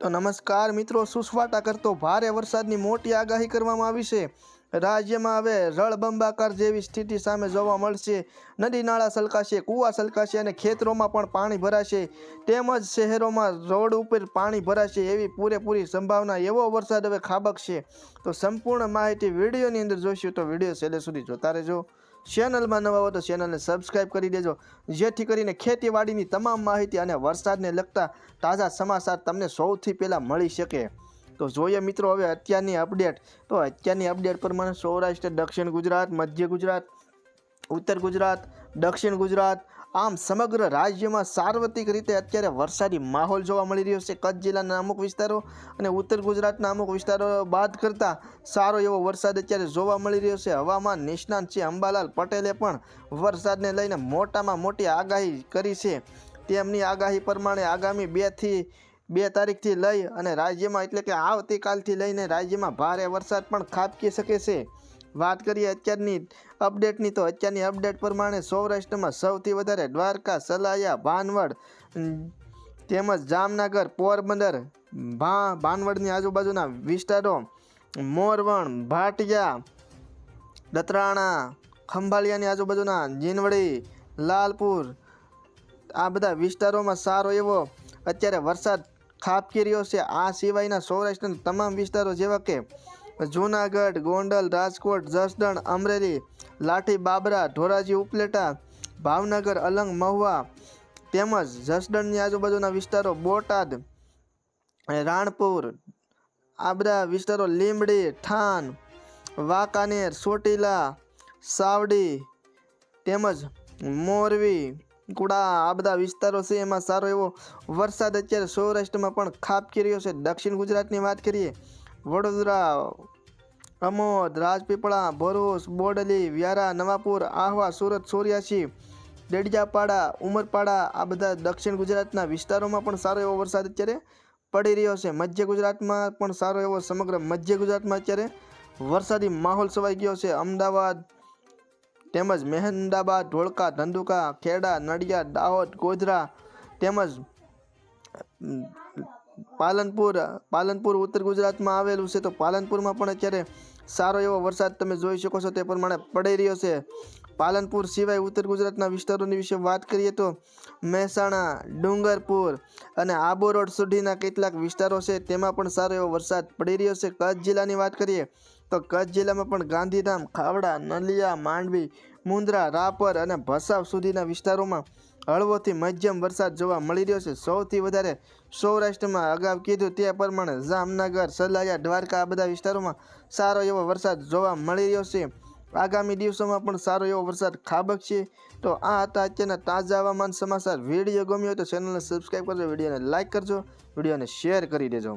તો નમસ્કાર મિત્રો, સુસવાટા કરતો ભારે વરસાદની મોટી આગાહી કરવામાં આવી છે. રાજ્યમાં હવે રળબંબાકાર જેવી સ્થિતિ સામે જોવા મળશે. નદી નાળા સલકાશે, કૂવા સલકાશે અને ખેતરોમાં પણ પાણી ભરાશે. તેમજ શહેરોમાં રોડ ઉપર પાણી ભરાશે એવી પૂરેપૂરી સંભાવના એવો વરસાદ હવે ખાબકશે. તો સંપૂર્ણ માહિતી વિડીયોની અંદર જોઈશું તો વીડિયો છેલ્લે સુધી જોતા રહેજો. ચેનલમાં નવા હો તો ચેનલને સબસ્ક્રાઈબ કરી દેજો. જેથી કરીને ખેતીવાડીની તમામ માહિતી અને વરસાદને લગતા તાજા સમાચાર તમને સૌથી પહેલાં મળી શકે. તો જોઈએ મિત્રો હવે અત્યારની અપડેટ તો અત્યારની અપડેટ પ્રમાણે સૌરાષ્ટ્ર, દક્ષિણ ગુજરાત, મધ્ય ગુજરાત, ઉત્તર ગુજરાત, દક્ષિણ ગુજરાત આમ સમગ્ર રાજ્યમાં સાર્વત્રિક રીતે અત્યારે વરસાદી માહોલ જોવા મળી રહ્યો છે. કચ્છ જિલ્લાના અમુક વિસ્તારો અને ઉત્તર ગુજરાતના અમુક વિસ્તારો બાદ કરતાં સારો એવો વરસાદ અત્યારે જોવા મળી રહ્યો છે. હવામાન નિષ્ણાંત છે. અંબાલાલ પટેલે પણ વરસાદને લઈને મોટામાં મોટી આગાહી કરી છે. તેમની આગાહી પ્રમાણે આગામી બેથી બે તારીખથી લઈ અને રાજ્યમાં એટલે કે આવતીકાલથી લઈને રાજ્યમાં ભારે વરસાદ પણ ખાબકી શકે છે. વાત કરીએ અત્યારની અપડેટની તો અત્યારની અપડેટ પ્રમાણે સૌરાષ્ટ્રમાં સૌથી વધારે દ્વારકા, સલાયા, ભાનવડ તેમજ જામનગર, પોરબંદર, ભા, ભાનવડની આજુબાજુના વિસ્તારો મોરવણ ભાટિયા, દત્રાણા, ખંભાળિયાની આજુબાજુના જીનવડી, લાલપુર, આ બધા વિસ્તારોમાં સારો એવો અત્યારે વરસાદ ખાબકી રહ્યો છે. આ સિવાયના સૌરાષ્ટ્રના તમામ વિસ્તારો જેવા કે જૂનાગઢ, ગોંડલ, રાજકોટ, જસદણ, અમરેલી, લાઠી, બાબરા, ધોરાજી, ઉપલેટા, ભાવનગર, અલંગ, મહુવા તેમજ જસદણની આજુબાજુના વિસ્તારો બોટાદ રાણપુર આ વિસ્તારો લીંબડી, થાન, વાંકાનેર સોટીલા સાવડી તેમજ મોરવી કુડા આ બધા વિસ્તારો છે. એમાં સારો એવો વરસાદ અત્યારે સૌરાષ્ટ્રમાં પણ ખાબકી રહ્યો છે. દક્ષિણ ગુજરાતની વાત કરીએ વડોદરા, અમોદ, રાજપીપળા, ભરૂચ, બોડલી, વ્યારા, નવાપુર, આહવા, સુરત, સોર્યાસી દેડિયાપાડા ઉમરપાડા આ બધા દક્ષિણ ગુજરાતના વિસ્તારોમાં પણ સારો એવો વરસાદ અત્યારે પડી રહ્યો છે. મધ્ય ગુજરાતમાં પણ સારો એવો સમગ્ર મધ્ય ગુજરાતમાં અત્યારે વરસાદી માહોલ છવાઈ ગયો છે. અમદાવાદ તેમજ મહેમદાબાદ, ધોળકા, ધંધુકા, ખેડા, નડિયાદ, દાહોદ, ગોધરા તેમજ પાલનપુર પાલનપુર ઉત્તર ગુજરાતમાં આવેલું છે. તો પાલનપુરમાં પણ અત્યારે સારો એવો વરસાદ તમે જોઈ શકો છો, તે પ્રમાણે પડી રહ્યો છે. પાલનપુર સિવાય ઉત્તર ગુજરાતના વિસ્તારોની વિશે વાત કરીએ તો મહેસાણા, ડુંગરપુર અને આબુ રોડ સુધીના કેટલાક વિસ્તારો છે, તેમાં પણ સારો એવો વરસાદ પડી રહ્યો છે. કચ્છ જિલ્લાની વાત કરીએ તો કચ્છ જિલ્લામાં પણ ગાંધીધામ, ખાવડા, નલિયા, માંડવી, મુંદ્રા, રાપર અને ભસાવ સુધીના વિસ્તારોમાં હળવોથી મધ્યમ વરસાદ જોવા મળી રહ્યો છે. સૌથી વધારે સૌરાષ્ટ્રમાં અગાઉ કીધું તે પ્રમાણે જામનગર, સલાયા, દ્વારકા આ બધા વિસ્તારોમાં સારો એવો વરસાદ જોવા મળી રહ્યો છે. આગામી દિવસોમાં પણ સારો એવો વરસાદ ખાબકશે તો આ હતા અત્યારના તાજા હવામાન સમાચાર. વીડિયો ગમ્યો તો ચેનલને સબસ્ક્રાઈબ કરજો, વિડીયોને લાઇક કરજો, વિડીયોને શેર કરી દેજો.